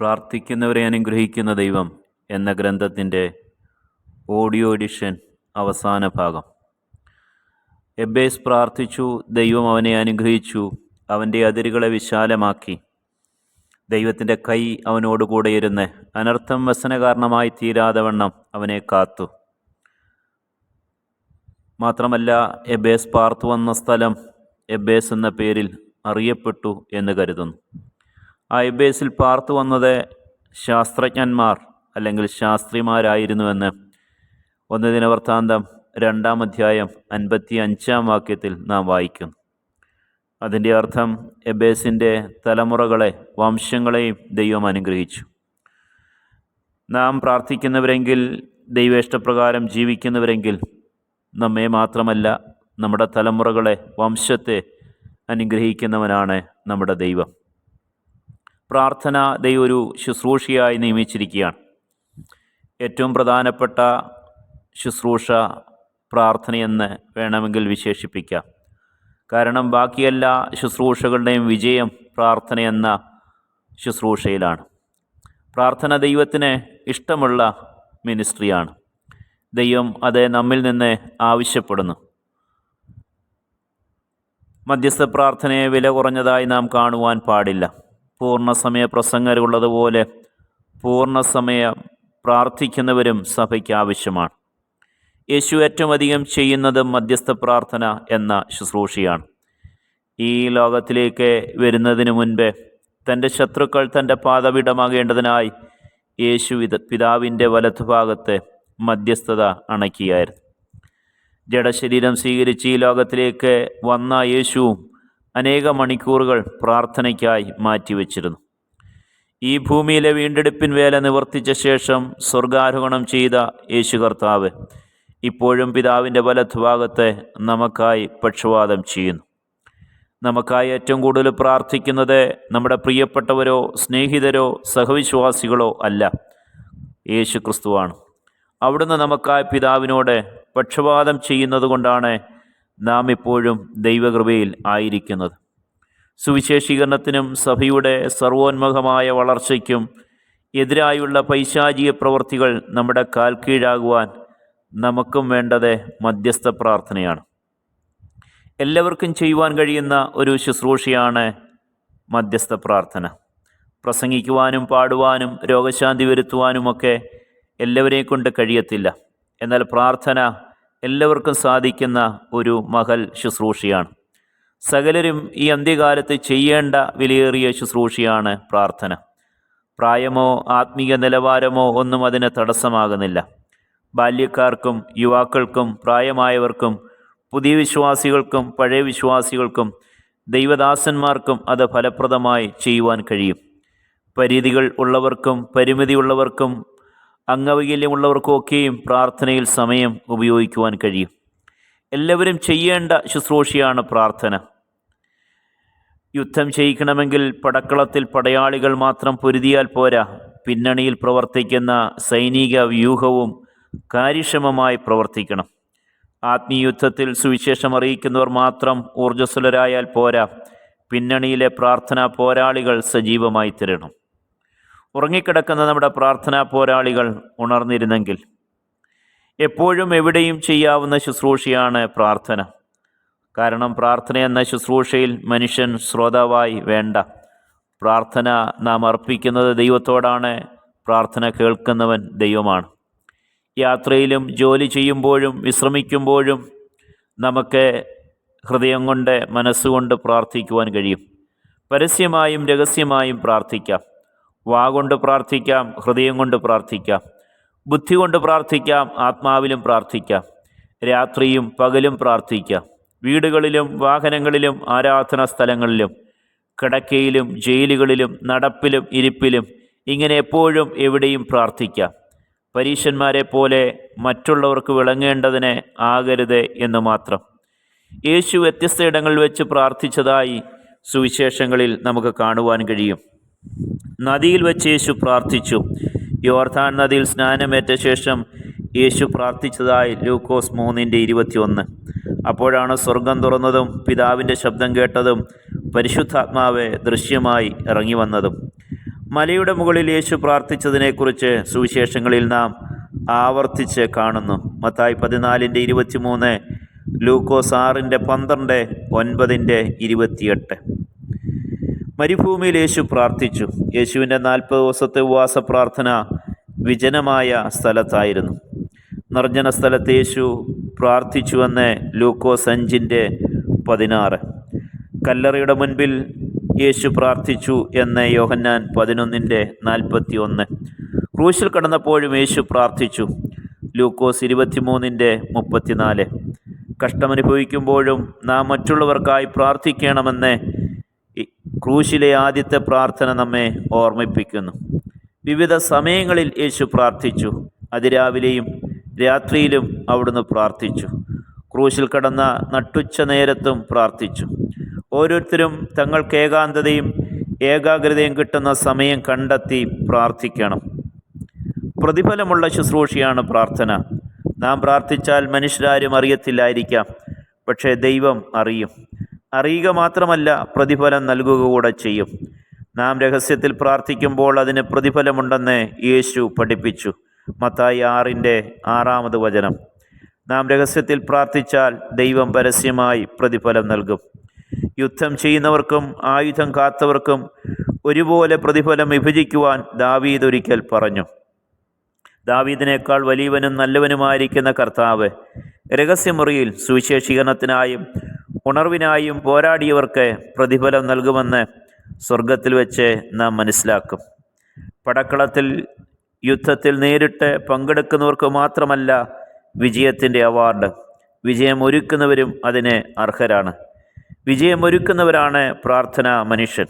പ്രാർത്ഥിക്കുന്നവരെ അനുഗ്രഹിക്കുന്ന ദൈവം എന്ന ഗ്രന്ഥത്തിന്റെ ഓഡിയോ എഡിഷൻ അവസാന ഭാഗം. എബേസ് പ്രാർത്ഥിച്ചു ദൈവം അവനെ അനുഗ്രഹിച്ചു അവന്റെ അതിരുകളെ വിശാലമാക്കി. ദൈവത്തിന്റെ കൈ അവനോട് കൂടെ ഇരുന്ന് അനർത്ഥം വ്യസന കാരണമായി തീരാതെ വണ്ണം അവനെ കാത്തു. മാത്രമല്ല എബേസ് പാർത്തു വന്ന സ്ഥലം എബേസ് എന്ന പേരിൽ അറിയപ്പെട്ടു എന്ന് കരുതുന്നു. ആ എബേസിൽ പാർത്തു വന്നത് ശാസ്ത്രജ്ഞന്മാർ അല്ലെങ്കിൽ ശാസ്ത്രിമാരായിരുന്നുവെന്ന്. ഒന്ന് ദിനവൃത്താന്തം രണ്ടാം അധ്യായം അൻപത്തി അഞ്ചാം വാക്യത്തിൽ നാം വായിക്കും. അതിന്റെ അർത്ഥം എബേസിന്റെ തലമുറകളെ വംശങ്ങളെയും ദൈവം അനുഗ്രഹിച്ചു. നാം പ്രാർത്ഥിക്കുന്നവരെങ്കിൽ ദൈവേഷ്ടപ്രകാരം ജീവിക്കുന്നവരെങ്കിൽ നമ്മെ മാത്രമല്ല നമ്മുടെ തലമുറകളെ വംശത്തെ അനുഗ്രഹിക്കുന്നവനാണ് നമ്മുടെ ദൈവം. പ്രാർത്ഥന ദൈവം ഒരു ശുശ്രൂഷയായി നിയമിച്ചിരിക്കുകയാണ്. ഏറ്റവും പ്രധാനപ്പെട്ട ശുശ്രൂഷ പ്രാർത്ഥനയെന്ന് വേണമെങ്കിൽ വിശേഷിപ്പിക്കാം. കാരണം ബാക്കിയെല്ലാ ശുശ്രൂഷകളുടെയും വിജയം പ്രാർത്ഥനയെന്ന ശുശ്രൂഷയിലാണ്. പ്രാർത്ഥന ദൈവത്തിന് ഇഷ്ടമുള്ള മിനിസ്ട്രിയാണ്. ദൈവം അത് നമ്മിൽ നിന്ന് ആവശ്യപ്പെടുന്നു. മധ്യസ്ഥ പ്രാർത്ഥനയെ വില കുറഞ്ഞതായി നാം കാണുവാൻ പാടില്ല. പൂർണസമയ പ്രസംഗരുള്ളതുപോലെ പൂർണസമയം പ്രാർത്ഥിക്കുന്നവരും സഭയ്ക്ക് ആവശ്യമാണ്. യേശു ഏറ്റവും അധികം ചെയ്യുന്നത് മധ്യസ്ഥ പ്രാർത്ഥന എന്ന ശുശ്രൂഷയാണ്. ഈ ലോകത്തിലേക്ക് വരുന്നതിന് മുൻപേ തന്റെ ശത്രുക്കൾ തന്റെ പാതപീഠമാകേണ്ടതിനായി യേശു പിതാവിന്റെ വലത്തുഭാഗത്ത് മധ്യസ്ഥത അണക്കിയായിരുന്നു. ജഡശരീരം സ്വീകരിച്ച് ഈ ലോകത്തിലേക്ക് വന്ന യേശുവും അനേക മണിക്കൂറുകൾ പ്രാർത്ഥനയ്ക്കായി മാറ്റിവെച്ചിരുന്നു. ഈ ഭൂമിയിലെ വീണ്ടെടുപ്പിൻ വേല നിവർത്തിച്ച ശേഷം സ്വർഗാരോഹണം ചെയ്ത യേശു കർത്താവ് ഇപ്പോഴും പിതാവിന്റെ വലത്ഭാഗത്തെ നമുക്കായി പക്ഷവാദം ചെയ്യുന്നു. നമുക്കായി ഏറ്റവും കൂടുതൽ പ്രാർത്ഥിക്കുന്നത് നമ്മുടെ പ്രിയപ്പെട്ടവരോ സ്നേഹിതരോ സഹവിശ്വാസികളോ അല്ല യേശു ക്രിസ്തുവാണ്. അവിടുന്ന് നമുക്കായി പിതാവിനോട് പക്ഷപാതം ചെയ്യുന്നത് കൊണ്ടാണ് നാം എപ്പോഴും ദൈവകൃപയിൽ ആയിരിക്കുന്നത്. സുവിശേഷീകരണത്തിനും സഭയുടെ സർവോന്മുഖമായ വളർച്ചയ്ക്കും എതിരായുള്ള പൈശാചിക പ്രവൃത്തികൾ നമ്മുടെ കാൽ കീഴാകുവാൻ നമുക്കും വേണ്ടത് മധ്യസ്ഥ പ്രാർത്ഥനയാണ്. എല്ലാവർക്കും ചെയ്യുവാൻ കഴിയുന്ന ഒരു ശുശ്രൂഷയാണ് മധ്യസ്ഥ പ്രാർത്ഥന. പ്രസംഗിക്കുവാനും പാടുവാനും രോഗശാന്തി വരുത്തുവാനുമൊക്കെ എല്ലാവരെയും കൊണ്ട് കഴിയത്തില്ല. എന്നാൽ പ്രാർത്ഥന എല്ലാവർക്കും സാധിക്കുന്ന ഒരു മഹൽ ശുശ്രൂഷയാണ്. സകലരും ഈ അന്ത്യകാലത്ത് ചെയ്യേണ്ട വിലയേറിയ ശുശ്രൂഷയാണ് പ്രാർത്ഥന. പ്രായമോ ആത്മീയ നിലവാരമോ ഒന്നും അതിന് തടസ്സമാകുന്നില്ല. ബാല്യക്കാർക്കും യുവാക്കൾക്കും പ്രായമായവർക്കും പുതിയ വിശ്വാസികൾക്കും പഴയ വിശ്വാസികൾക്കും ദൈവദാസന്മാർക്കും അത് ഫലപ്രദമായി ചെയ്യുവാൻ കഴിയും. പരിധികൾ ഉള്ളവർക്കും പരിമിതിയുള്ളവർക്കും അംഗവൈകല്യമുള്ളവർക്കൊക്കെയും പ്രാർത്ഥനയിൽ സമയം ഉപയോഗിക്കുവാൻ കഴിയും. എല്ലാവരും ചെയ്യേണ്ട ശുശ്രൂഷയാണ് പ്രാർത്ഥന. യുദ്ധം ചെയ്യിക്കണമെങ്കിൽ പടക്കളത്തിൽ പടയാളികൾ മാത്രം പൊരുതിയാൽ പോരാ. പിന്നണിയിൽ പ്രവർത്തിക്കുന്ന സൈനിക വ്യൂഹവും കാര്യക്ഷമമായി പ്രവർത്തിക്കണം. ആത്മീയുദ്ധത്തിൽ സുവിശേഷം അറിയിക്കുന്നവർ മാത്രം ഊർജസ്വലരായാൽ പോരാ. പിന്നണിയിലെ പ്രാർത്ഥനാ പോരാളികൾ സജീവമായി തരണം. ഉറങ്ങിക്കിടക്കുന്ന നമ്മുടെ പ്രാർത്ഥനാ പോരാളികൾ ഉണർന്നിരുന്നെങ്കിൽ എപ്പോഴും എവിടെയും ചെയ്യാവുന്ന ശുശ്രൂഷയാണ് പ്രാർത്ഥന. കാരണം പ്രാർത്ഥന എന്ന ശുശ്രൂഷയിൽ മനുഷ്യൻ ശ്രോതാവായി വേണ്ട. പ്രാർത്ഥന നാം അർപ്പിക്കുന്നത് ദൈവത്തോടാണ് പ്രാർത്ഥന കേൾക്കുന്നവൻ ദൈവമാണ്. യാത്രയിലും ജോലി ചെയ്യുമ്പോഴും വിശ്രമിക്കുമ്പോഴും നമുക്ക് ഹൃദയം കൊണ്ട് മനസ്സുകൊണ്ട് പ്രാർത്ഥിക്കുവാൻ കഴിയും. പരസ്യമായും രഹസ്യമായും പ്രാർത്ഥിക്കാം. വാ കൊണ്ട് പ്രാർത്ഥിക്കാം ഹൃദയം കൊണ്ട് പ്രാർത്ഥിക്കാം ബുദ്ധി കൊണ്ട് പ്രാർത്ഥിക്കാം ആത്മാവിലും പ്രാർത്ഥിക്കാം രാത്രിയും പകലും പ്രാർത്ഥിക്കാം വീടുകളിലും വാഹനങ്ങളിലും ആരാധനാ സ്ഥലങ്ങളിലും കിടക്കയിലും ജയിലുകളിലും നടപ്പിലും ഇരിപ്പിലും ഇങ്ങനെ എപ്പോഴും എവിടെയും പ്രാർത്ഥിക്കാം. പരീശന്മാരെ പോലെ മറ്റുള്ളവർക്ക് വിളങ്ങേണ്ടതിന് ആകരുത് എന്ന് മാത്രം. യേശു വ്യത്യസ്ത ഇടങ്ങളിൽ വെച്ച് പ്രാർത്ഥിച്ചതായി സുവിശേഷങ്ങളിൽ നമുക്ക് കാണുവാൻ കഴിയും. നദിയിൽ വെച്ച് യേശു പ്രാർത്ഥിച്ചു. യോർധാൻ നദിയിൽ സ്നാനമേറ്റ ശേഷം യേശു പ്രാർത്ഥിച്ചതായി ലൂക്കോസ് മൂന്നിന്റെ ഇരുപത്തിയൊന്ന്. അപ്പോഴാണ് സ്വർഗം തുറന്നതും പിതാവിന്റെ ശബ്ദം കേട്ടതും പരിശുദ്ധാത്മാവ് ദൃശ്യമായി ഇറങ്ങി വന്നതും. മലയുടെ മുകളിൽ യേശു പ്രാർത്ഥിച്ചതിനെക്കുറിച്ച് സുവിശേഷങ്ങളിൽ നാം ആവർത്തിച്ച് കാണുന്നു. മത്തായി പതിനാലിന്റെ ഇരുപത്തിമൂന്ന് ലൂക്കോസ് ആറിന്റെ പന്ത്രണ്ട് ഒൻപതിന്റെ ഇരുപത്തിയെട്ട്. മരുഭൂമിയിൽ യേശു പ്രാർത്ഥിച്ചു. യേശുവിന്റെ നാൽപ്പത് ദിവസത്തെ ഉപവാസ പ്രാർത്ഥന വിജനമായ സ്ഥലത്തായിരുന്നു. നിർജന സ്ഥലത്ത് യേശു പ്രാർത്ഥിച്ചുവെന്ന് ലൂക്കോസ് അഞ്ചിന്റെ പതിനാറ്. കല്ലറയുടെ മുൻപിൽ യേശു പ്രാർത്ഥിച്ചു എന്ന് യോഹന്നാൻ പതിനൊന്നിന്റെ നാൽപ്പത്തി ഒന്ന് ക്രൂശിൽ കടന്നപ്പോഴും യേശു പ്രാർത്ഥിച്ചു. ലൂക്കോസ് ഇരുപത്തിമൂന്നിന്റെ മുപ്പത്തിനാല്. കഷ്ടമനുഭവിക്കുമ്പോഴും നാം മറ്റുള്ളവർക്കായി പ്രാർത്ഥിക്കണമെന്ന് ക്രൂശിലെ ആദ്യത്തെ പ്രാർത്ഥന നമ്മെ ഓർമ്മിപ്പിക്കുന്നു. വിവിധ സമയങ്ങളിൽ യേശു പ്രാർത്ഥിച്ചു. അതിരാവിലെയും രാത്രിയിലും അവിടുന്ന് പ്രാർത്ഥിച്ചു. ക്രൂശിൽ കടന്ന നട്ടുച്ച നേരത്തും പ്രാർത്ഥിച്ചു. ഓരോരുത്തരും തങ്ങൾക്ക് ഏകാന്തതയും ഏകാഗ്രതയും കിട്ടുന്ന സമയം കണ്ടെത്തി പ്രാർത്ഥിക്കണം. പ്രതിഫലമുള്ള ശുശ്രൂഷയാണ് പ്രാർത്ഥന. നാം പ്രാർത്ഥിച്ചാൽ മനുഷ്യരാരും അറിയത്തില്ലായിരിക്കാം പക്ഷേ ദൈവം അറിയും. അറിയുക മാത്രമല്ല പ്രതിഫലം നൽകുക കൂടെ ചെയ്യും. നാം രഹസ്യത്തിൽ പ്രാർത്ഥിക്കുമ്പോൾ അതിന് പ്രതിഫലമുണ്ടെന്ന് യേശു പഠിപ്പിച്ചു. മത്തായി ആറിന്റെ ആറാമത് വചനം. നാം രഹസ്യത്തിൽ പ്രാർത്ഥിച്ചാൽ ദൈവം പരസ്യമായി പ്രതിഫലം നൽകും. യുദ്ധം ചെയ്യുന്നവർക്കും ആയുധം കാത്തവർക്കും ഒരുപോലെ പ്രതിഫലം വിഭജിക്കുവാൻ ദാവീദ് ഒരിക്കൽ പറഞ്ഞു. ദാവീദിനേക്കാൾ വലിയവനും നല്ലവനുമായിരിക്കുന്ന കർത്താവ് രഹസ്യമുറിയിൽ സുവിശേഷീകരണത്തിനായും ഉണർവിനായും പോരാടിയവർക്ക് പ്രതിഫലം നൽകുമെന്ന് സ്വർഗത്തിൽ വെച്ച് നാം മനസ്സിലാക്കും. പടക്കളത്തിൽ യുദ്ധത്തിൽ നേരിട്ട് പങ്കെടുക്കുന്നവർക്ക് മാത്രമല്ല വിജയത്തിന്റെ അവാർഡ്. വിജയം ഒരുക്കുന്നവരും അതിന് അർഹരാണ്. വിജയം ഒരുക്കുന്നവരാണ് പ്രാർത്ഥന മനുഷ്യൻ.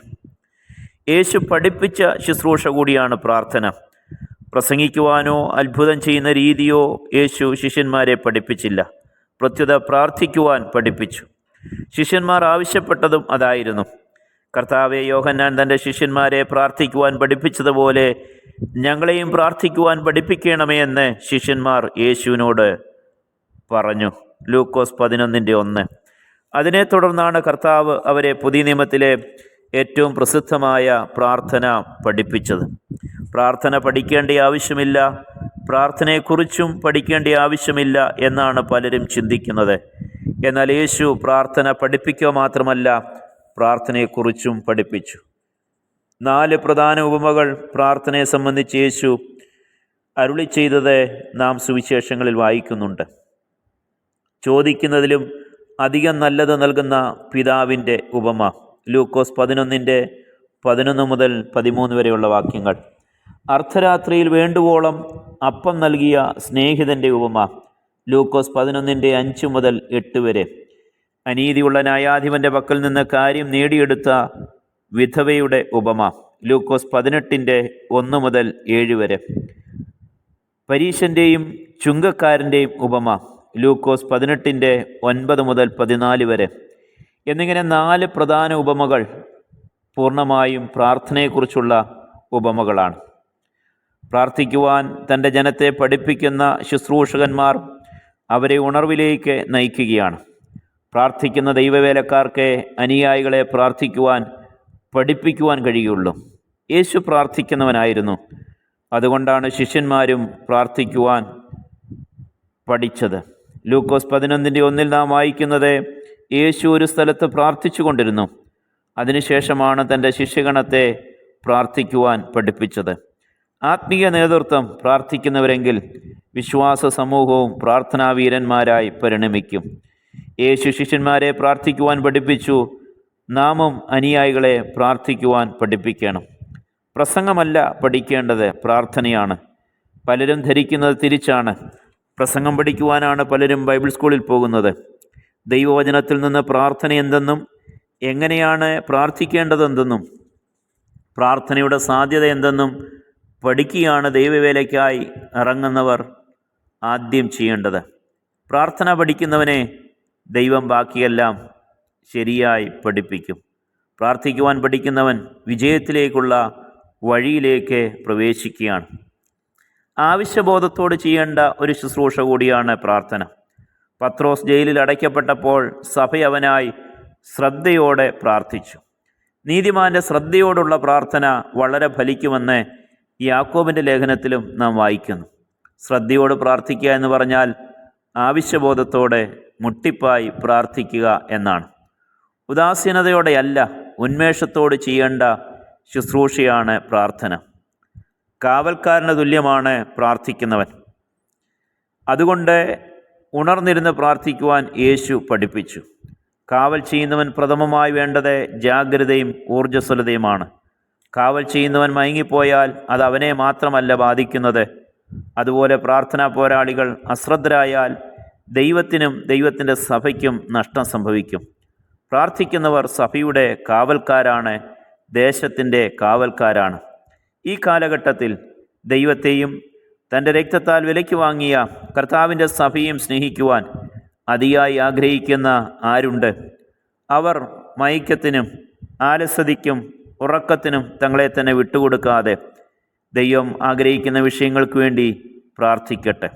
യേശു പഠിപ്പിച്ച ശുശ്രൂഷ കൂടിയാണ് പ്രാർത്ഥന. പ്രസംഗിക്കുവാനോ അത്ഭുതം ചെയ്യുന്ന രീതിയോ യേശു ശിഷ്യന്മാരെ പഠിപ്പിച്ചില്ല. പ്രത്യുത പ്രാർത്ഥിക്കുവാൻ പഠിപ്പിച്ചു. ശിഷ്യന്മാർ ആവശ്യപ്പെട്ടതും അതായിരുന്നു. കർത്താവെ യോഹന്നാൻ തന്റെ ശിഷ്യന്മാരെ പ്രാർത്ഥിക്കുവാൻ പഠിപ്പിച്ചതുപോലെ ഞങ്ങളെയും പ്രാർത്ഥിക്കുവാൻ പഠിപ്പിക്കണമേ എന്ന് ശിഷ്യന്മാർ യേശുവിനോട് പറഞ്ഞു. ലൂക്കോസ് പതിനൊന്നിന്റെ ഒന്ന്. അതിനെ തുടർന്നാണ് കർത്താവ് അവരെ പുതിയ നിയമത്തിലെ ഏറ്റവും പ്രസിദ്ധമായ പ്രാർത്ഥന പഠിപ്പിച്ചത്. പ്രാർത്ഥന പഠിക്കേണ്ട ആവശ്യമില്ല പ്രാർത്ഥനയെക്കുറിച്ചും പഠിക്കേണ്ട ആവശ്യമില്ല എന്നാണ് പലരും ചിന്തിക്കുന്നത്. എന്നാൽ യേശു പ്രാർത്ഥന പഠിപ്പിക്കുക മാത്രമല്ല പ്രാർത്ഥനയെക്കുറിച്ചും പഠിപ്പിച്ചു. നാല് പ്രധാന ഉപമകൾ പ്രാർത്ഥനയെ സംബന്ധിച്ച് യേശു അരുളി ചെയ്തത് നാം സുവിശേഷങ്ങളിൽ വായിക്കുന്നുണ്ട്. ചോദിക്കുന്നതിലും അധികം നല്ലത് നൽകുന്ന പിതാവിന്റെ ഉപമ ലൂക്കോസ് പതിനൊന്നിന്റെ പതിനൊന്ന് മുതൽ പതിമൂന്ന് വരെയുള്ള വാക്യങ്ങൾ. അർദ്ധരാത്രിയിൽ വേണ്ടുവോളം അപ്പം നൽകിയ സ്നേഹിതന്റെ ഉപമ ലൂക്കോസ് പതിനൊന്നിന്റെ അഞ്ച് മുതൽ എട്ട് വരെ. അനീതിയുള്ള ന്യായാധിപന്റെ പക്കൽ നിന്ന് കാര്യം നേടിയെടുത്ത വിധവയുടെ ഉപമ ലൂക്കോസ് പതിനെട്ടിന്റെ ഒന്ന് മുതൽ ഏഴ് വരെ. പരീശന്റെയും ചുങ്കക്കാരന്റെയും ഉപമ ലൂക്കോസ് പതിനെട്ടിന്റെ ഒൻപത് മുതൽ പതിനാല് വരെ. എന്നിങ്ങനെ നാല് പ്രധാന ഉപമകൾ പൂർണമായും പ്രാർത്ഥനയെക്കുറിച്ചുള്ള ഉപമകളാണ്. പ്രാർത്ഥിക്കുവാൻ തന്റെ ജനത്തെ പഠിപ്പിക്കുന്ന ശുശ്രൂഷകന്മാർ അവരെ ഉണർവിലേക്ക് നയിക്കുകയാണ്. പ്രാർത്ഥിക്കുന്ന ദൈവവേലക്കാർക്ക് അനുയായികളെ പ്രാർത്ഥിക്കുവാൻ പഠിപ്പിക്കുവാൻ കഴിയുള്ളൂ. യേശു പ്രാർത്ഥിക്കുന്നവനായിരുന്നു. അതുകൊണ്ടാണ് ശിഷ്യന്മാരും പ്രാർത്ഥിക്കുവാൻ പഠിച്ചത്. ലൂക്കോസ് പതിനൊന്നിന്റെ ഒന്നിൽ നാം വായിക്കുന്നത് യേശു ഒരു സ്ഥലത്ത് പ്രാർത്ഥിച്ചു കൊണ്ടിരുന്നു. അതിനുശേഷമാണ് തന്റെ ശിഷ്യഗണത്തെ പ്രാർത്ഥിക്കുവാൻ പഠിപ്പിച്ചത്. ആത്മീയ നേതൃത്വം പ്രാർത്ഥിക്കുന്നവരെങ്കിൽ വിശ്വാസ സമൂഹവും പ്രാർത്ഥനാവീരന്മാരായി പരിണമിക്കും. യേശു ശിഷ്യന്മാരെ പ്രാർത്ഥിക്കുവാൻ പഠിപ്പിച്ചു. നാമും അനുയായികളെ പ്രാർത്ഥിക്കുവാൻ പഠിപ്പിക്കണം. പ്രസംഗമല്ല പഠിക്കേണ്ടത് പ്രാർത്ഥനയാണ്. പലരും ധരിക്കുന്നത് തിരിച്ചാണ്. പ്രസംഗം പഠിക്കുവാനാണ് പലരും ബൈബിൾ സ്കൂളിൽ പോകുന്നത്. ദൈവവചനത്തിൽ നിന്ന് പ്രാർത്ഥന എന്തെന്നും എങ്ങനെയാണ് പ്രാർത്ഥിക്കേണ്ടതെന്തെന്നും പ്രാർത്ഥനയുടെ സാധ്യത എന്തെന്നും പഠിക്കുകയാണ് ദൈവവേലയ്ക്കായി ഇറങ്ങുന്നവർ. ആദ്യം ചെയ്യേണ്ടത്. പ്രാർത്ഥന പഠിക്കുന്നവനെ ദൈവം ബാക്കിയെല്ലാം ശരിയായി പഠിപ്പിക്കും. പ്രാർത്ഥിക്കുവാൻ പഠിക്കുന്നവൻ വിജയത്തിലേക്കുള്ള വഴിയിലേക്ക് പ്രവേശിക്കുകയാണ്. ആവശ്യബോധത്തോട് ചെയ്യേണ്ട ഒരു ശുശ്രൂഷ കൂടിയാണ് പ്രാർത്ഥന. പത്രോസ് ജയിലിൽ അടയ്ക്കപ്പെട്ടപ്പോൾ സഭ അവനായി ശ്രദ്ധയോടെ പ്രാർത്ഥിച്ചു. നീതിമാന്റെ ശ്രദ്ധയോടുള്ള പ്രാർത്ഥന വളരെ ഫലിക്കുമെന്ന് യാക്കോബിന്റെ ലേഖനത്തിലും നാം വായിക്കുന്നു. ശ്രദ്ധയോട് പ്രാർത്ഥിക്കുക എന്ന് പറഞ്ഞാൽ ആവശ്യബോധത്തോടെ മുട്ടിപ്പായി പ്രാർത്ഥിക്കുക എന്നാണ്. ഉദാസീനതയോടെയല്ല ഉന്മേഷത്തോട് ചെയ്യേണ്ട ശുശ്രൂഷയാണ് പ്രാർത്ഥന. കാവൽക്കാരന് തുല്യമാണ് പ്രാർത്ഥിക്കുന്നവൻ. അതുകൊണ്ട് ഉണർന്നിരുന്ന് പ്രാർത്ഥിക്കുവാൻ യേശു പഠിപ്പിച്ചു. കാവൽ ചെയ്യുന്നവൻ പ്രഥമമായി വേണ്ടത് ജാഗ്രതയും ഊർജസ്വലതയുമാണ്. കാവൽ ചെയ്യുന്നവൻ മയങ്ങിപ്പോയാൽ അത് അവനെ മാത്രമല്ല ബാധിക്കുന്നത്. അതുപോലെ പ്രാർത്ഥനാ പോരാളികൾ അശ്രദ്ധരായാൽ ദൈവത്തിനും ദൈവത്തിന്റെ സഭയ്ക്കും നഷ്ടം സംഭവിക്കും. പ്രാർത്ഥിക്കുന്നവർ സഭയുടെ കാവൽക്കാരാണ് ദേശത്തിന്റെ കാവൽക്കാരാണ്. ഈ കാലഘട്ടത്തിൽ ദൈവത്തെയും തന്റെ രക്തത്താൽ വിലയ്ക്ക് വാങ്ങിയ കർത്താവിന്റെ സഭയും സ്നേഹിക്കുവാൻ അതിയായി ആഗ്രഹിക്കുന്ന ആരുണ്ട്? അവർ മയക്കത്തിനും ആലസ്യതയ്ക്കും ഉറക്കത്തിനും തങ്ങളെ തന്നെ വിട്ടുകൊടുക്കാതെ ദൈവം ആഗ്രഹിക്കുന്ന വിഷയങ്ങൾക്ക് വേണ്ടി പ്രാർത്ഥിക്കട്ടെ.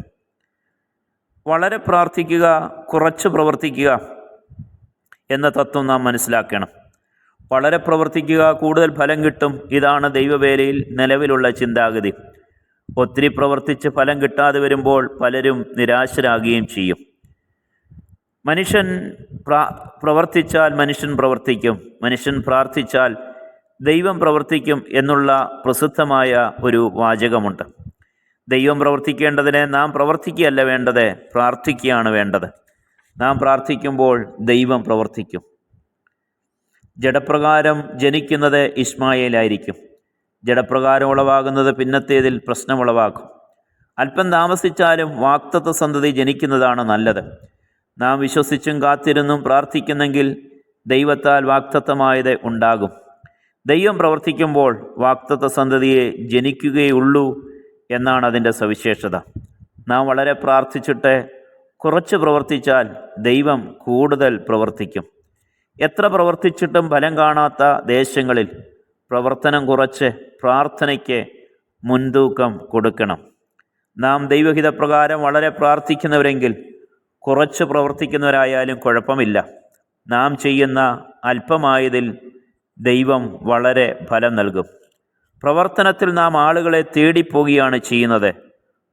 വളരെ പ്രാർത്ഥിക്കുക കുറച്ച് പ്രവർത്തിക്കുക എന്ന തത്വം നാം മനസ്സിലാക്കണം. വളരെ പ്രവർത്തിക്കുക കൂടുതൽ ഫലം കിട്ടും ഇതാണ് ദൈവവേലയിൽ നിലവിലുള്ള ചിന്താഗതി. ഒത്തിരി പ്രവർത്തിച്ച് ഫലം കിട്ടാതെ വരുമ്പോൾ പലരും നിരാശരാകുകയും ചെയ്യും. മനുഷ്യൻ പ്രാ പ്രവർത്തിച്ചാൽ മനുഷ്യൻ പ്രവർത്തിക്കും മനുഷ്യൻ പ്രാർത്ഥിച്ചാൽ ദൈവം പ്രവർത്തിക്കും എന്നുള്ള പ്രസിദ്ധമായ ഒരു വാചകമുണ്ട്. ദൈവം പ്രവർത്തിക്കേണ്ടതിനെ നാം പ്രവർത്തിക്കുകയല്ല വേണ്ടത് പ്രാർത്ഥിക്കുകയാണ് വേണ്ടത്. നാം പ്രാർത്ഥിക്കുമ്പോൾ ദൈവം പ്രവർത്തിക്കും. ജഡപ്രകാരം ജനിക്കുന്നത് ഇസ്മായേലായിരിക്കും. ജഡപ്രകാരം ഉളവാകുന്നത് പിന്നത്തേതിൽ പ്രശ്നമുളവാക്കും അല്പം താമസിച്ചാലും വാക്തത്വ സന്തതി ജനിക്കുന്നതാണ് നല്ലത്. നാം വിശ്വസിച്ചും കാത്തിരുന്നും പ്രാർത്ഥിക്കുന്നെങ്കിൽ ദൈവത്താൽ വാക്തത്വമായത് ഉണ്ടാകും. ദൈവം പ്രവർത്തിക്കുമ്പോൾ വാക്തത്വ സന്തതിയെ ജനിക്കുകയുള്ളൂ എന്നാണ് അതിന്റെ സവിശേഷത. നാം വളരെ പ്രാർത്ഥിച്ചിട്ട് കുറച്ച് പ്രവർത്തിച്ചാൽ ദൈവം കൂടുതൽ പ്രവർത്തിക്കും. എത്ര പ്രവർത്തിച്ചിട്ടും ഫലം കാണാത്ത ദേശങ്ങളിൽ പ്രവർത്തനം കുറച്ച് പ്രാർത്ഥനയ്ക്ക് മുൻതൂക്കം കൊടുക്കണം. നാം ദൈവഹിതപ്രകാരം വളരെ പ്രാർത്ഥിക്കുന്നവരെങ്കിൽ കുറച്ച് പ്രവർത്തിക്കുന്നവരായാലും കുഴപ്പമില്ല. നാം ചെയ്യുന്ന അല്പമായതിൽ ദൈവം വളരെ ഫലം നൽകും. പ്രവർത്തനത്തിൽ നാം ആളുകളെ തേടിപ്പോവുകയാണ് ചെയ്യുന്നത്.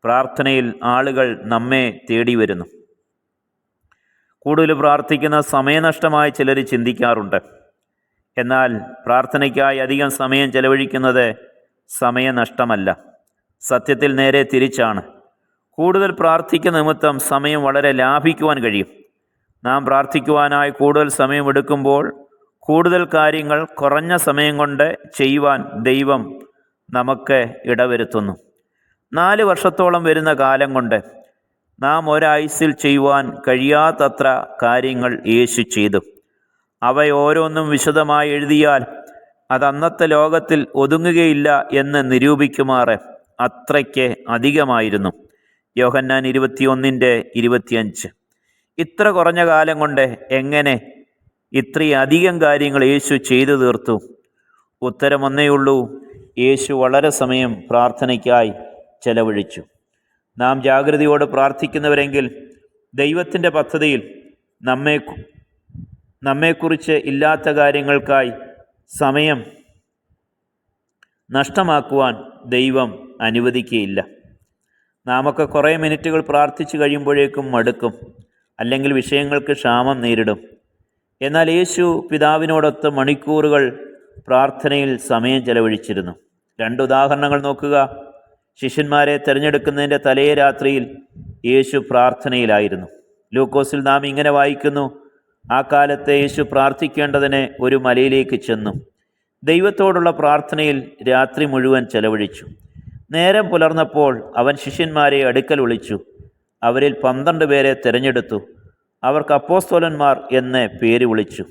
പ്രാർത്ഥനയിൽ ആളുകൾ നമ്മെ തേടി വരുന്നു കൂടുതൽ പ്രാർത്ഥിക്കുന്ന സമയനഷ്ടമായി ചിലർ ചിന്തിക്കാറുണ്ട്. എന്നാൽ പ്രാർത്ഥനയ്ക്കായി അധികം സമയം ചെലവഴിക്കുന്നത് സമയനഷ്ടമല്ല. സത്യത്തിൽ നേരെ തിരിച്ചാണ്. കൂടുതൽ പ്രാർത്ഥിക്കുന്ന നിമിത്തം സമയം വളരെ ലാഭിക്കുവാൻ കഴിയും. നാം പ്രാർത്ഥിക്കുവാനായി കൂടുതൽ സമയമെടുക്കുമ്പോൾ കൂടുതൽ കാര്യങ്ങൾ കുറഞ്ഞ സമയം കൊണ്ട് ചെയ്യുവാൻ ദൈവം നമുക്ക് ഇടവരുത്തുന്നു. നാല് വർഷത്തോളം വരുന്ന കാലം കൊണ്ട് നാം ഒരായുസിൽ ചെയ്യുവാൻ കഴിയാത്തത്ര കാര്യങ്ങൾ യേശു ചെയ്തു. അവയോരോന്നും വിശദമായി എഴുതിയാൽ അത് അന്നത്തെ ലോകത്തിൽ ഒതുങ്ങുകയില്ല എന്ന് നിരൂപിക്കുമാറ് അത്രയ്ക്ക് അധികമായിരുന്നു. യോഹന്നാൻ ഇരുപത്തിയൊന്നിന്റെ ഇരുപത്തിയഞ്ച്. ഇത്ര കുറഞ്ഞ കാലം കൊണ്ട് എങ്ങനെ ഇത്രയധികം കാര്യങ്ങൾ യേശു ചെയ്തു തീർത്തു. ഉത്തരം ഒന്നേയുള്ളൂ യേശു വളരെ സമയം പ്രാർത്ഥനയ്ക്കായി ചെലവഴിച്ചു. നാം ജാഗ്രതയോടെ പ്രാർത്ഥിക്കുന്നവരെങ്കിൽ ദൈവത്തിന്റെ പദ്ധതിയിൽ നമ്മെ നമ്മെക്കുറിച്ച് ഇല്ലാത്ത കാര്യങ്ങൾക്കായി സമയം നഷ്ടമാക്കുവാൻ ദൈവം അനുവദിക്കുകയില്ല നാമൊക്കെ കുറേ മിനിറ്റുകൾ പ്രാർത്ഥിച്ചു കഴിയുമ്പോഴേക്കും മടുക്കും. അല്ലെങ്കിൽ വിഷയങ്ങൾക്ക് ക്ഷാമം നേരിടും. എന്നാൽ യേശു പിതാവിനോടൊത്ത് മണിക്കൂറുകൾ പ്രാർത്ഥനയിൽ സമയം ചെലവഴിച്ചിരുന്നു. രണ്ട് ഉദാഹരണങ്ങൾ നോക്കുക. ശിഷ്യന്മാരെ തിരഞ്ഞെടുക്കുന്നതിന്റെ തലേ രാത്രിയിൽ യേശു പ്രാർത്ഥനയിലായിരുന്നു. ലൂക്കോസിൽ നാം ഇങ്ങനെ വായിക്കുന്നു ആ കാലത്തെ യേശു പ്രാർത്ഥിക്കേണ്ടതിന് ഒരു മലയിലേക്ക് ചെന്നു. ദൈവത്തോടുള്ള പ്രാർത്ഥനയിൽ രാത്രി മുഴുവൻ ചെലവഴിച്ചു. നേരം പുലർന്നപ്പോൾ അവൻ ശിഷ്യന്മാരെ അടുക്കൽ വിളിച്ചു. അവരിൽ പന്ത്രണ്ട് പേരെ തിരഞ്ഞെടുത്തു. അവർക്ക് അപ്പോസ്തോലന്മാർ എന്ന് പേര് വിളിച്ചു.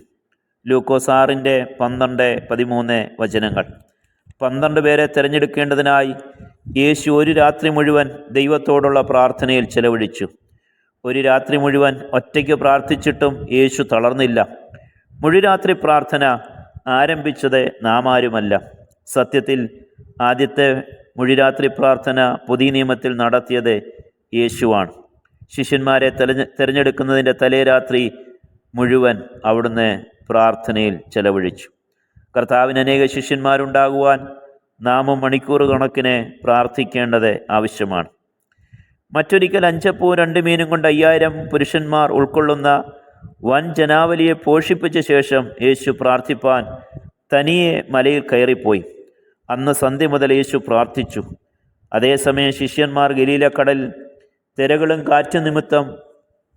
ലൂക്കോസാറിന്റെ പന്ത്രണ്ട് പതിമൂന്ന് വചനങ്ങൾ. പന്ത്രണ്ട് പേരെ തിരഞ്ഞെടുക്കേണ്ടതിനായി യേശു ഒരു രാത്രി മുഴുവൻ ദൈവത്തോടുള്ള പ്രാർത്ഥനയിൽ ചെലവഴിച്ചു. ഒരു രാത്രി മുഴുവൻ ഒറ്റയ്ക്ക് പ്രാർത്ഥിച്ചിട്ടും യേശു തളർന്നില്ല. മുഴുരാത്രി പ്രാർത്ഥന ആരംഭിച്ചത് നാമാരുമല്ല. സത്യത്തിൽ ആദ്യത്തെ മുഴുരാത്രി പ്രാർത്ഥന പുതിയ നിയമത്തിൽ നടത്തിയത് യേശുവാണ്. ശിഷ്യന്മാരെ തെരഞ്ഞെ തിരഞ്ഞെടുക്കുന്നതിന്റെ തലേ രാത്രി മുഴുവൻ അവിടുന്ന് പ്രാർത്ഥനയിൽ ചെലവഴിച്ചു. കർത്താവിന് അനേക ശിഷ്യന്മാരുണ്ടാകുവാൻ നാമും മണിക്കൂർ കണക്കിന് പ്രാർത്ഥിക്കേണ്ടത് ആവശ്യമാണ്. മറ്റൊരിക്കൽ അഞ്ചപ്പൂ രണ്ട് മീനും കൊണ്ട് അയ്യായിരം പുരുഷന്മാർ ഉൾക്കൊള്ളുന്ന വൻ ജനാവലിയെ പോഷിപ്പിച്ച ശേഷം യേശു പ്രാർത്ഥിപ്പാൻ തനിയെ മലയിൽ കയറിപ്പോയി. അന്ന് സന്ധ്യ മുതൽ യേശു പ്രാർത്ഥിച്ചു. അതേസമയം ശിഷ്യന്മാർ ഗലീലക്കടൽ തിരകളും കാറ്റ് നിമിത്തം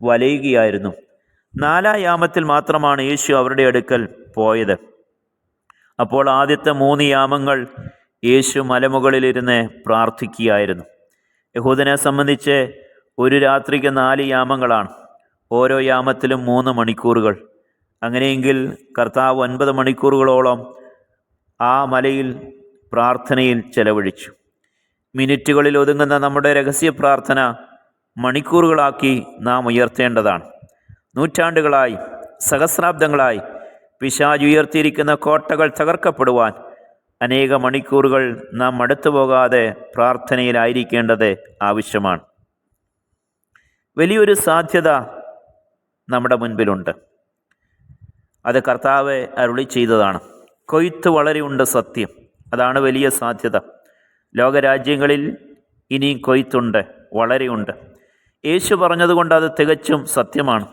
വലയുകയായിരുന്നു നാലായാമത്തിൽ മാത്രമാണ് യേശു അവരുടെ അടുക്കൽ പോയത്. അപ്പോൾ ആദ്യത്തെ മൂന്ന് യാമങ്ങൾ യേശു മലമുകളിലിരുന്ന് പ്രാർത്ഥിക്കുകയായിരുന്നു. യഹൂദനെ സംബന്ധിച്ച് ഒരു രാത്രിക്ക് നാല് യാമങ്ങളാണ്. ഓരോ യാമത്തിലും മൂന്ന് മണിക്കൂറുകൾ. അങ്ങനെയെങ്കിൽ കർത്താവ് ഒൻപത് മണിക്കൂറുകളോളം ആ മലയിൽ പ്രാർത്ഥനയിൽ ചെലവഴിച്ചു. മിനിറ്റുകളിൽ ഒതുങ്ങുന്ന നമ്മുടെ രഹസ്യ പ്രാർത്ഥന മണിക്കൂറുകളാക്കി നാം ഉയർത്തേണ്ടതാണ്. നൂറ്റാണ്ടുകളായി സഹസ്രാബ്ദങ്ങളായി പിശാജ് ഉയർത്തിയിരിക്കുന്ന കോട്ടകൾ തകർക്കപ്പെടുവാൻ അനേക മണിക്കൂറുകൾ നാം അടുത്തു പോകാതെ പ്രാർത്ഥനയിലായിരിക്കേണ്ടത് ആവശ്യമാണ്. വലിയൊരു സാധ്യത നമ്മുടെ മുൻപിലുണ്ട്. അത് കർത്താവ് അരുളി ചെയ്തതാണ്. കൊയ്ത്ത് വളരെയുണ്ട് സത്യം. അതാണ് വലിയ സാധ്യത. ലോകരാജ്യങ്ങളിൽ ഇനിയും കൊയ്ത്തുണ്ട് വളരെയുണ്ട്. യേശു പറഞ്ഞതുകൊണ്ട് അത് തികച്ചും സത്യമാണ്.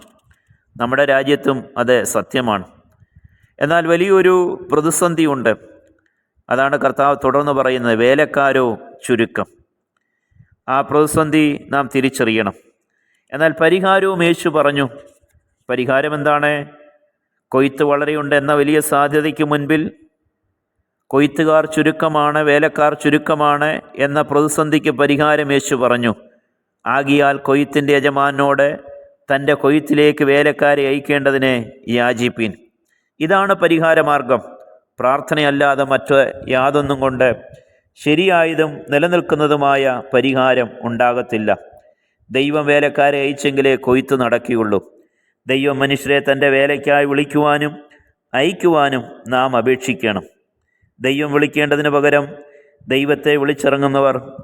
നമ്മുടെ രാജ്യത്തും അത് സത്യമാണ്. എന്നാൽ വലിയൊരു പ്രതിസന്ധിയുണ്ട് അതാണ് കർത്താവ് തുടർന്ന് പറയുന്നത് വേലക്കാരോ ചുരുക്കം. ആ പ്രതിസന്ധി നാം തിരിച്ചറിയണം. എന്നാൽ പരിഹാരവും യേശു പറഞ്ഞു. പരിഹാരം എന്താണ്? കൊയ്ത്ത് വളരെയുണ്ട് എന്ന വലിയ സാധ്യതയ്ക്ക് മുൻപിൽ കൊയ്ത്തുകാർ ചുരുക്കമാണ് വേലക്കാർ ചുരുക്കമാണ് എന്ന പ്രതിസന്ധിക്ക് പരിഹാരം യേശു പറഞ്ഞു. ആകിയാൽ കൊയ്ത്തിന്റെ യജമാനോട് തന്റെ കൊയ്ത്തിലേക്ക് വേലക്കാരെ അയക്കേണ്ടതിനെ യാചിപ്പീൻ. ഇതാണ് പരിഹാരമാർഗം. പ്രാർത്ഥനയല്ലാതെ മറ്റ് യാതൊന്നും കൊണ്ട് ശരിയായതും നിലനിൽക്കുന്നതുമായ പരിഹാരം ഉണ്ടാകത്തില്ല. ദൈവം വേലക്കാരെ അയച്ചെങ്കിലേ കൊയ്ത്ത് നടക്കുകയുള്ളൂ. ദൈവം മനുഷ്യരെ തന്റെ വേലയ്ക്കായി വിളിക്കുവാനും അയക്കുവാനും നാം അപേക്ഷിക്കണം. ദൈവം വിളിക്കേണ്ടതിന് പകരം ദൈവത്തെ വിളിച്ചിറങ്ങുന്നവർ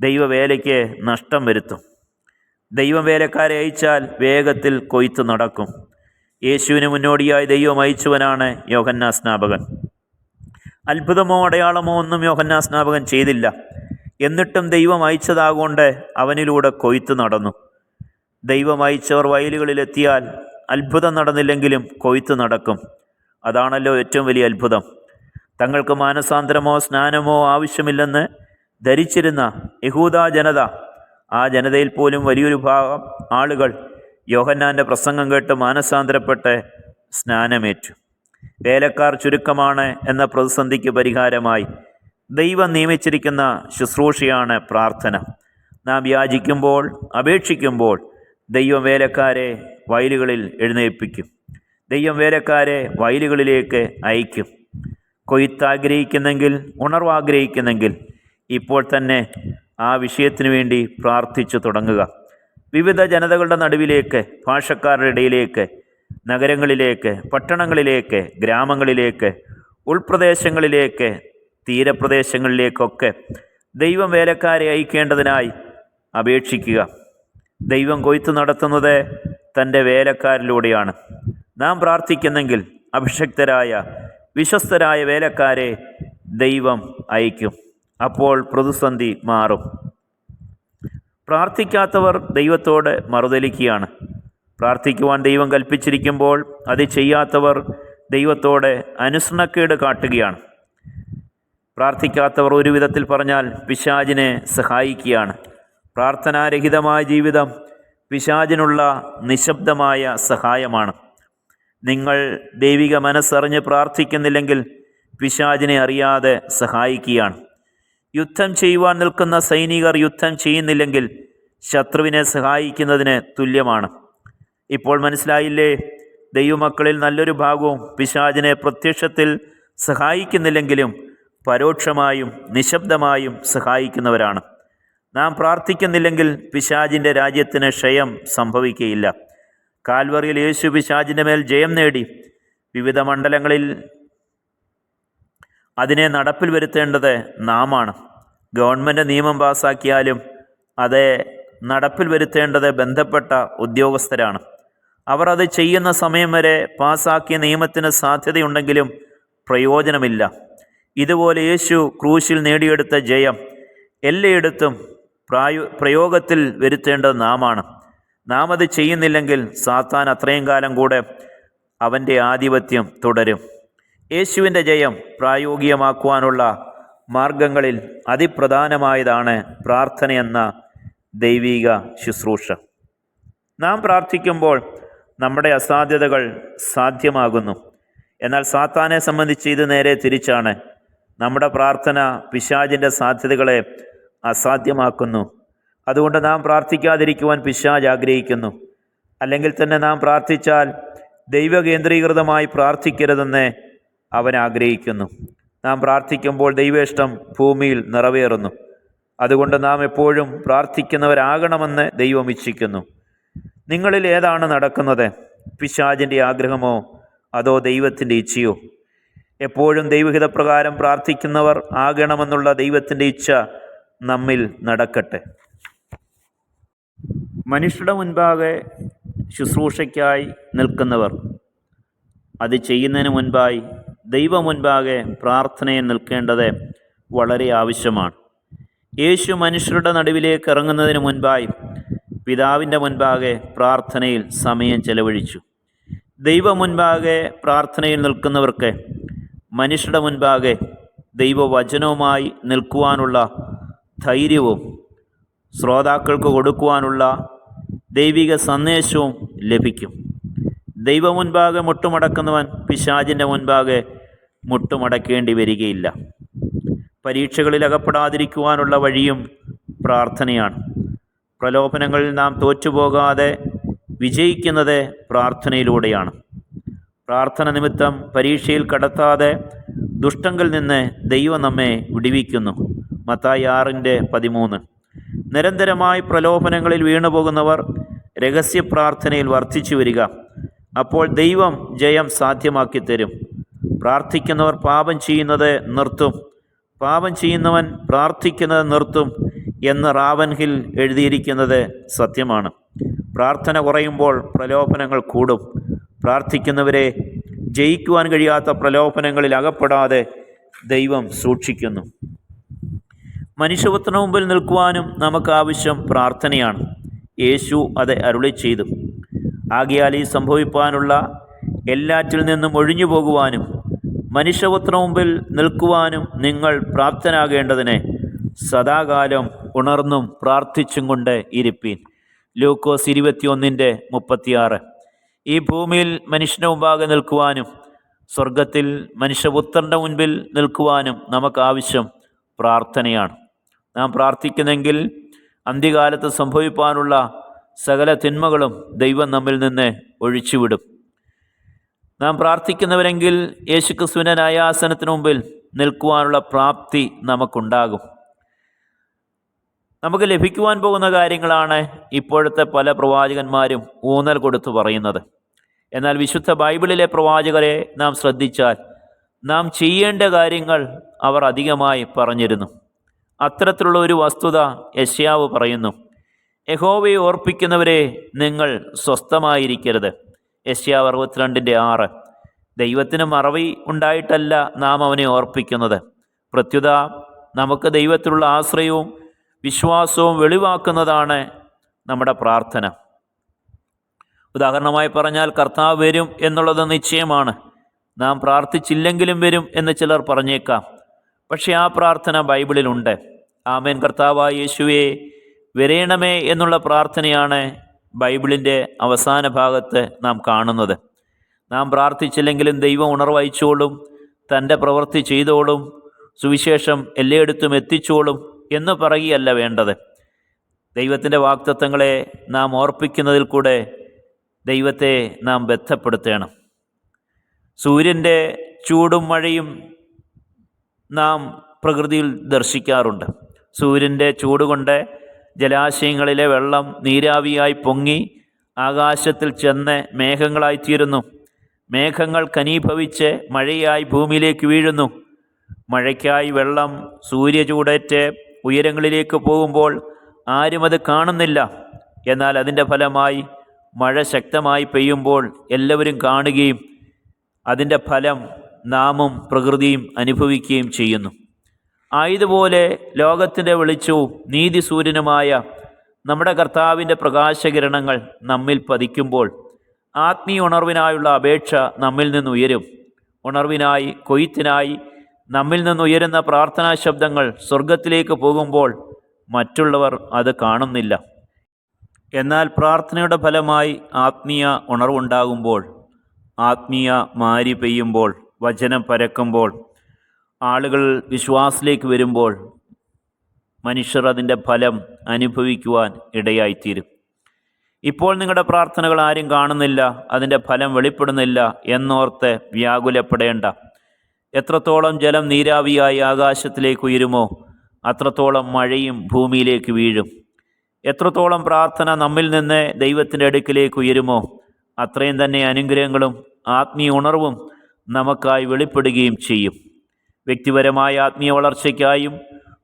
ദൈവവേലയ്ക്ക് നഷ്ടം വരുത്തും. ദൈവം വേലക്കാരെ അയച്ചാൽ വേഗത്തിൽ കൊയ്ത്ത് നടക്കും. യേശുവിന് മുന്നോടിയായി ദൈവം അയച്ചവനാണ് യോഹന്നാ സ്നാപകൻ. അത്ഭുതമോ അടയാളമോ ഒന്നും യോഹന്നാ സ്നാപകൻ ചെയ്തില്ല. എന്നിട്ടും ദൈവം അയച്ചതാകൊണ്ട് അവനിലൂടെ കൊയ്ത്ത് നടന്നു. ദൈവം അയച്ചവർ വയലുകളിലെത്തിയാൽ അത്ഭുതം നടന്നില്ലെങ്കിലും കൊയ്ത്ത് നടക്കും. അതാണല്ലോ ഏറ്റവും വലിയ അത്ഭുതം. തങ്ങൾക്ക് മാനസാന്തരമോ സ്നാനമോ ആവശ്യമില്ലെന്ന് ധരിച്ചിരുന്ന യഹൂദ ജനത ആ ജനതയിൽ പോലും വലിയൊരു ഭാഗം ആളുകൾ യോഹന്നാന്റെ പ്രസംഗം കേട്ട് മാനസാന്തരപ്പെട്ട് സ്നാനമേറ്റു. വേലക്കാർ ചുരുക്കമാണ് എന്ന പ്രതിസന്ധിക്ക് പരിഹാരമായി ദൈവം നിയമിച്ചിരിക്കുന്ന ശുശ്രൂഷയാണ് പ്രാർത്ഥന. നാം യാചിക്കുമ്പോൾ അപേക്ഷിക്കുമ്പോൾ ദൈവം വേലക്കാരെ വയലുകളിൽ എഴുന്നേൽപ്പിക്കും. ദൈവം വേലക്കാരെ വയലുകളിലേക്ക് അയക്കും. കൊയ്ത്ത് ആഗ്രഹിക്കുന്നെങ്കിൽ ഉണർവ് ആഗ്രഹിക്കുന്നെങ്കിൽ ഇപ്പോൾ തന്നെ ആ വിഷയത്തിനു വേണ്ടി പ്രാർത്ഥിച്ചു തുടങ്ങുക. വിവിധ ജനതകളുടെ നടുവിലേക്ക് ഭാഷക്കാരുടെ ഇടയിലേക്ക് നഗരങ്ങളിലേക്ക് പട്ടണങ്ങളിലേക്ക് ഗ്രാമങ്ങളിലേക്ക് ഉൾപ്രദേശങ്ങളിലേക്ക് തീരപ്രദേശങ്ങളിലേക്കൊക്കെ ദൈവം വേലക്കാരെ അയക്കേണ്ടതിനായി അപേക്ഷിക്കുക. ദൈവം കൊയ്ത്ത് നടത്തുന്നത് തന്റെ വേലക്കാരിലൂടെയാണ്. നാം പ്രാർത്ഥിക്കുന്നെങ്കിൽ അഭിഷക്തരായ വിശ്വസ്തരായ വേലക്കാരെ ദൈവം അയക്കും അപ്പോൾ പ്രതിസന്ധി മാറും. പ്രാർത്ഥിക്കാത്തവർ ദൈവത്തോട് മറുതലിക്കുകയാണ്. പ്രാർത്ഥിക്കുവാൻ ദൈവം കൽപ്പിച്ചിരിക്കുമ്പോൾ അത് ചെയ്യാത്തവർ ദൈവത്തോടെ അനുസരണക്കേട് കാട്ടുകയാണ്. പ്രാർത്ഥിക്കാത്തവർ ഒരു വിധത്തിൽ പറഞ്ഞാൽ പിശാചിനെ സഹായിക്കുകയാണ്. പ്രാർത്ഥനാരഹിതമായ ജീവിതം പിശാചിനുള്ള നിശബ്ദമായ സഹായമാണ്. നിങ്ങൾ ദൈവിക മനസ്സറിഞ്ഞ് പ്രാർത്ഥിക്കുന്നില്ലെങ്കിൽ പിശാചിനെ അറിയാതെ സഹായിക്കുകയാണ്. യുദ്ധം ചെയ്യുവാൻ നിൽക്കുന്ന സൈനികർ യുദ്ധം ചെയ്യുന്നില്ലെങ്കിൽ ശത്രുവിനെ സഹായിക്കുന്നതിന് തുല്യമാണ്. ഇപ്പോൾ മനസ്സിലായില്ലേ? ദൈവമക്കളിൽ നല്ലൊരു ഭാഗവും പിശാചിനെ പ്രത്യക്ഷത്തിൽ സഹായിക്കുന്നില്ലെങ്കിലും പരോക്ഷമായും നിശബ്ദമായും സഹായിക്കുന്നവരാണ്. നാം പ്രാർത്ഥിക്കുന്നില്ലെങ്കിൽ പിശാജിന്റെ രാജ്യത്തിന് ക്ഷയം സംഭവിക്കുകയില്ല. കാൽവറിയിൽ യേശു പിശാജിന്റെ മേൽ ജയം നേടി. വിവിധ മണ്ഡലങ്ങളിൽ അതിനെ നടപ്പിൽ വരുത്തേണ്ടത് നാമാണ്. ഗവൺമെന്റ് നിയമം പാസാക്കിയാലും അത് നടപ്പിൽ വരുത്തേണ്ടത് ബന്ധപ്പെട്ട ഉദ്യോഗസ്ഥരാണ്. അവർ അത് ചെയ്യുന്ന സമയം വരെ പാസാക്കിയ നിയമത്തിന് സാധ്യതയുണ്ടെങ്കിലും പ്രയോജനമില്ല. ഇതുപോലെ യേശു ക്രൂശിൽ നേടിയെടുത്ത ജയം എല്ലായിടത്തും പ്രായോ പ്രയോഗത്തിൽ വരുത്തേണ്ടത് നാമാണ്. നാം അത് ചെയ്യുന്നില്ലെങ്കിൽ സാത്താൻ അത്രയും കാലം കൂടെ അവന്റെ ആധിപത്യം തുടരും. യേശുവിന്റെ ജയം പ്രായോഗികമാക്കുവാനുള്ള മാർഗങ്ങളിൽ അതിപ്രധാനമായതാണ് പ്രാർത്ഥനയെന്ന ദൈവീക ശുശ്രൂഷ. നാം പ്രാർത്ഥിക്കുമ്പോൾ നമ്മുടെ അസാധ്യതകൾ സാധ്യമാകുന്നു. എന്നാൽ സാത്താനെ സംബന്ധിച്ച് ഇത് നേരെ തിരിച്ചാണ്. നമ്മുടെ പ്രാർത്ഥന പിശാജിന്റെ സാധ്യതകളെ അസാധ്യമാക്കുന്നു. അതുകൊണ്ട് നാം പ്രാർത്ഥിക്കാതിരിക്കുവാൻ പിശാജ് ആഗ്രഹിക്കുന്നു. അല്ലെങ്കിൽ തന്നെ നാം പ്രാർത്ഥിച്ചാൽ ദൈവകേന്ദ്രീകൃതമായി പ്രാർത്ഥിക്കരുതെന്ന് അവൻ ആഗ്രഹിക്കുന്നു. നാം പ്രാർത്ഥിക്കുമ്പോൾ ദൈവേഷ്ടം ഭൂമിയിൽ നിറവേറുന്നു. അതുകൊണ്ട് നാം എപ്പോഴും പ്രാർത്ഥിക്കുന്നവരാകണമെന്ന് ദൈവം ഇച്ഛിക്കുന്നു. നിങ്ങളിൽ ഏതാണ് നടക്കുന്നത്? പിശാചിന്റെ ആഗ്രഹമോ അതോ ദൈവത്തിന്റെ ഇച്ഛയോ? എപ്പോഴും ദൈവഹിതപ്രകാരം പ്രാർത്ഥിക്കുന്നവർ ആകണമെന്നുള്ള ദൈവത്തിന്റെ ഇച്ഛ നമ്മിൽ നടക്കട്ടെ. മനുഷ്യരുടെ മുൻപാകെ ശുശ്രൂഷയ്ക്കായി നിൽക്കുന്നവർ അത് ചെയ്യുന്നതിന് മുൻപായി ദൈവ മുൻപാകെ പ്രാർത്ഥനയിൽ നിൽക്കേണ്ടത് വളരെ ആവശ്യമാണ്. യേശു മനുഷ്യരുടെ നടുവിലേക്ക് ഇറങ്ങുന്നതിന് മുൻപായി പിതാവിന്റെ മുൻപാകെ പ്രാർത്ഥനയിൽ സമയം ചെലവഴിച്ചു. ദൈവ മുൻപാകെ പ്രാർത്ഥനയിൽ നിൽക്കുന്നവർക്ക് മനുഷ്യരുടെ മുൻപാകെ ദൈവവചനവുമായി നിൽക്കുവാനുള്ള ധൈര്യവും ശ്രോതാക്കൾക്ക് കൊടുക്കുവാനുള്ള ദൈവിക സന്ദേശവും ലഭിക്കും. ദൈവ മുൻപാകെ മുട്ടുമടക്കുന്നവൻ പിശാചിന്റെ മുൻപാകെ മുട്ടുമടക്കേണ്ടി വരികയില്ല. പരീക്ഷകളിൽ അകപ്പെടാതിരിക്കുവാനുള്ള വഴിയും പ്രാർത്ഥനയാണ്. പ്രലോഭനങ്ങളിൽ നാം തോറ്റുപോകാതെ വിജയിക്കുന്നത് പ്രാർത്ഥനയിലൂടെയാണ്. പ്രാർത്ഥന നിമിത്തം പരീക്ഷയിൽ കടത്താതെ ദുഷ്ടങ്കിൽ നിന്ന് ദൈവം നമ്മെ വിടിവിക്കുന്നു. മത്തായി ആറിന്റെ പതിമൂന്ന്. നിരന്തരമായി പ്രലോഭനങ്ങളിൽ വീണുപോകുന്നവർ രഹസ്യ പ്രാർത്ഥനയിൽ വർദ്ധിച്ചു വരിക. അപ്പോൾ ദൈവം ജയം സാധ്യമാക്കി തരും പ്രാർത്ഥിക്കുന്നവർ പാപം ചെയ്യുന്നത് നിർത്തും. പാപം ചെയ്യുന്നവൻ പ്രാർത്ഥിക്കുന്നത് നിർത്തും എന്ന് റാവൻഹിൽ എഴുതിയിരിക്കുന്നത് സത്യമാണ്. പ്രാർത്ഥന കുറയുമ്പോൾ പ്രലോഭനങ്ങൾ കൂടും. പ്രാർത്ഥിക്കുന്നവരെ ജയിക്കുവാൻ കഴിയാത്ത പ്രലോഭനങ്ങളിൽ അകപ്പെടാതെ ദൈവം സൂക്ഷിക്കുന്നു. മനുഷ്യപുത്രന് മുമ്പിൽ നിൽക്കുവാനും നമുക്ക് ആവശ്യം പ്രാർത്ഥനയാണ്. യേശു അത് അരുളി ചെയ്തു. ആകിയാൽ ഈ സംഭവിപ്പാനുള്ള എല്ലാറ്റിൽ നിന്നും ഒഴിഞ്ഞു പോകുവാനും മനുഷ്യപുത്ര മുമ്പിൽ നിൽക്കുവാനും നിങ്ങൾ പ്രാപ്തനാകേണ്ടതിന് സദാകാലം ഉണർന്നും പ്രാർത്ഥിച്ചും കൊണ്ട് ഇരിപ്പീൻ. ലൂക്കോസ് ഇരുപത്തിയൊന്നിന്റെ മുപ്പത്തിയാറ്. ഈ ഭൂമിയിൽ മനുഷ്യന് മുമ്പാകെ നിൽക്കുവാനും സ്വർഗത്തിൽ മനുഷ്യപുത്രന്റെ മുൻപിൽ നിൽക്കുവാനും നമുക്ക് ആവശ്യം പ്രാർത്ഥനയാണ്. നാം പ്രാർത്ഥിക്കുന്നെങ്കിൽ അന്ത്യകാലത്ത് സംഭവിപ്പാനുള്ള സകല തിന്മകളും ദൈവം നമ്മിൽ നിന്ന് ഒഴിച്ചുവിടും. നാം പ്രാർത്ഥിക്കുന്നവരെങ്കിൽ യേശുക്രിസ്തുവിന്റെ ന്യായാസനത്തിന് മുമ്പിൽ നിൽക്കുവാനുള്ള പ്രാപ്തി നമുക്കുണ്ടാകും. നമുക്ക് ലഭിക്കുവാൻ പോകുന്ന കാര്യങ്ങളാണ് ഇപ്പോഴത്തെ പല പ്രവാചകന്മാരും ഊന്നൽ കൊടുത്തു പറയുന്നത്. എന്നാൽ വിശുദ്ധ ബൈബിളിലെ പ്രവാചകരെ നാം ശ്രദ്ധിച്ചാൽ നാം ചെയ്യേണ്ട കാര്യങ്ങൾ അവർ അധികമായി പറഞ്ഞിരുന്നു. അത്തരത്തിലുള്ള ഒരു വസ്തുത യശ്യാവ് പറയുന്നു യഹോവയെ ഓർപ്പിക്കുന്നവരെ നിങ്ങൾ സ്വസ്ഥമായിരിക്കരുത്. യശ്യാവ് അറുപത്തിരണ്ടിന്റെ ആറ്. ദൈവത്തിന് മറവി ഉണ്ടായിട്ടല്ല നാം അവനെ ഓർപ്പിക്കുന്നത്. പ്രത്യുത നമുക്ക് ദൈവത്തിലുള്ള ആശ്രയവും വിശ്വാസവും വെളിവാക്കുന്നതാണ് നമ്മുടെ പ്രാർത്ഥന. ഉദാഹരണമായി പറഞ്ഞാൽ കർത്താവ് വരും എന്നുള്ളത് നിശ്ചയമാണ്. നാം പ്രാർത്ഥിച്ചില്ലെങ്കിലും വരും എന്ന് ചിലർ പറഞ്ഞേക്കാം. പക്ഷേ ആ പ്രാർത്ഥന ബൈബിളിലുണ്ട്. ആമേൻ. കർത്താവായ യേശുവേ വരേണമേ എന്നുള്ള പ്രാർത്ഥനയാണ് ബൈബിളിന്റെ അവസാന ഭാഗത്ത് നാം കാണുന്നത്. നാം പ്രാർത്ഥിച്ചില്ലെങ്കിലും ദൈവം ഉണർവഹിച്ചോളും തന്റെ പ്രവൃത്തി ചെയ്തോളും സുവിശേഷം എല്ലായിടത്തും എത്തിച്ചോളും എന്ന് പറയുകയല്ല വേണ്ടത്. ദൈവത്തിന്റെ വാക്തത്വങ്ങളെ നാം ഓർപ്പിക്കുന്നതിൽ കൂടെ ദൈവത്തെ നാം ബന്ധപ്പെടുത്തണം സൂര്യന്റെ ചൂടും മഴയും നാം പ്രകൃതിയിൽ ദർശിക്കാറുണ്ട്. സൂര്യന്റെ ചൂടുകൊണ്ട് ജലാശയങ്ങളിലെ വെള്ളം നീരാവിയായി പൊങ്ങി ആകാശത്തിൽ ചെന്ന് മേഘങ്ങളായിത്തീരുന്നു. മേഘങ്ങൾ കനീഭവിച്ച് മഴയായി ഭൂമിയിലേക്ക് വീഴുന്നു. മഴയ്ക്കായി വെള്ളം സൂര്യചൂടേറ്റ് ഉയരങ്ങളിലേക്ക് പോകുമ്പോൾ ആരും അത് കാണുന്നില്ല. എന്നാൽ അതിന്റെ ഫലമായി മഴ ശക്തമായി പെയ്യുമ്പോൾ എല്ലാവരും കാണുകയും അതിന്റെ ഫലം നാമും പ്രകൃതിയും അനുഭവിക്കുകയും ചെയ്യുന്നു. ആയതുപോലെ ലോകത്തിന്റെ വെളിച്ചവും നീതിസൂര്യനുമായ നമ്മുടെ കർത്താവിന്റെ പ്രകാശകിരണങ്ങൾ നമ്മിൽ പതിക്കുമ്പോൾ ആത്മീയ ഉണർവിനായുള്ള അപേക്ഷ നമ്മിൽ നിന്നുയരും ഉണർവിനായി കൊയ്ത്തിനായി നമ്മിൽ നിന്നുയരുന്ന പ്രാർത്ഥനാ ശബ്ദങ്ങൾ സ്വർഗത്തിലേക്ക് പോകുമ്പോൾ മറ്റുള്ളവർ അത് കാണുന്നില്ല. എന്നാൽ പ്രാർത്ഥനയുടെ ഫലമായി ആത്മീയ ഉണർവുണ്ടാകുമ്പോൾ ആത്മീയ മാരി പെയ്യുമ്പോൾ വചനം പരക്കുമ്പോൾ ആളുകൾ വിശ്വാസത്തിലേക്ക് വരുമ്പോൾ മനുഷ്യർ അതിന്റെ ഫലം അനുഭവിക്കുവാൻ ഇടയായിത്തീരും. ഇപ്പോൾ നിങ്ങളുടെ പ്രാർത്ഥനകൾ ആരും കാണുന്നില്ല അതിന്റെ ഫലം വെളിപ്പെടുന്നില്ല എന്നോർത്ത് വ്യാകുലപ്പെടേണ്ട. എത്രത്തോളം ജലം നീരാവിയായി ആകാശത്തിലേക്ക് ഉയരുമോ അത്രത്തോളം മഴയും ഭൂമിയിലേക്ക് വീഴും. എത്രത്തോളം പ്രാർത്ഥന നമ്മിൽ നിന്ന് ദൈവത്തിന്റെ അടുക്കിലേക്ക് ഉയരുമോ അത്രയും തന്നെ അനുഗ്രഹങ്ങളും ആത്മീയ ഉണർവും നമുക്കായി വെളിപ്പെടുകയും ചെയ്യും. വ്യക്തിപരമായ ആത്മീയ വളർച്ചയ്ക്കായും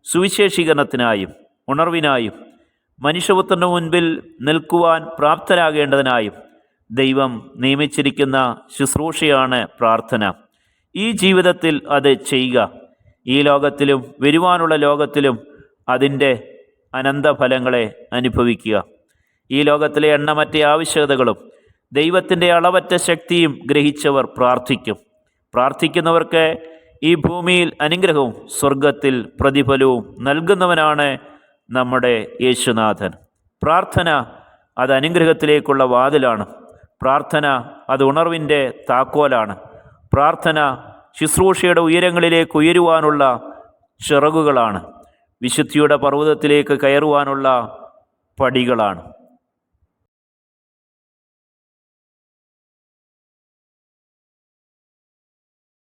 സുവിശേഷീകരണത്തിനായും ഉണർവിനായും മനുഷ്യപുത്രന്റെ മുൻപിൽ നിൽക്കുവാൻ പ്രാപ്തരാകേണ്ടതിനായും ദൈവം നിയമിച്ചിരിക്കുന്ന ശുശ്രൂഷയാണ് പ്രാർത്ഥന. ഈ ജീവിതത്തിൽ അത് ചെയ്യുക. ഈ ലോകത്തിലും വരുവാനുള്ള ലോകത്തിലും അതിന്റെ അനന്തഫലങ്ങളെ അനുഭവിക്കുക. ഈ ലോകത്തിലെ എണ്ണമറ്റ ആവശ്യകതകളും ദൈവത്തിന്റെ അളവറ്റ ശക്തിയും ഗ്രഹിച്ചവർ പ്രാർത്ഥിക്കും. പ്രാർത്ഥിക്കുന്നവർക്ക് ഈ ഭൂമിയിൽ അനുഗ്രഹവും സ്വർഗത്തിൽ പ്രതിഫലവും നൽകുന്നവനാണ് നമ്മുടെ യേശുനാഥൻ. പ്രാർത്ഥന അത് അനുഗ്രഹത്തിലേക്കുള്ള വാതിലാണ്. പ്രാർത്ഥന അത് ഉണർവിന്റെ താക്കോലാണ്. പ്രാർത്ഥന ശുശ്രൂഷയുടെ ഉയരങ്ങളിലേക്ക് ഉയരുവാനുള്ള ചിറകുകളാണ്. വിശുദ്ധിയുടെ പർവതത്തിലേക്ക് കയറുവാനുള്ള പടികളാണ്.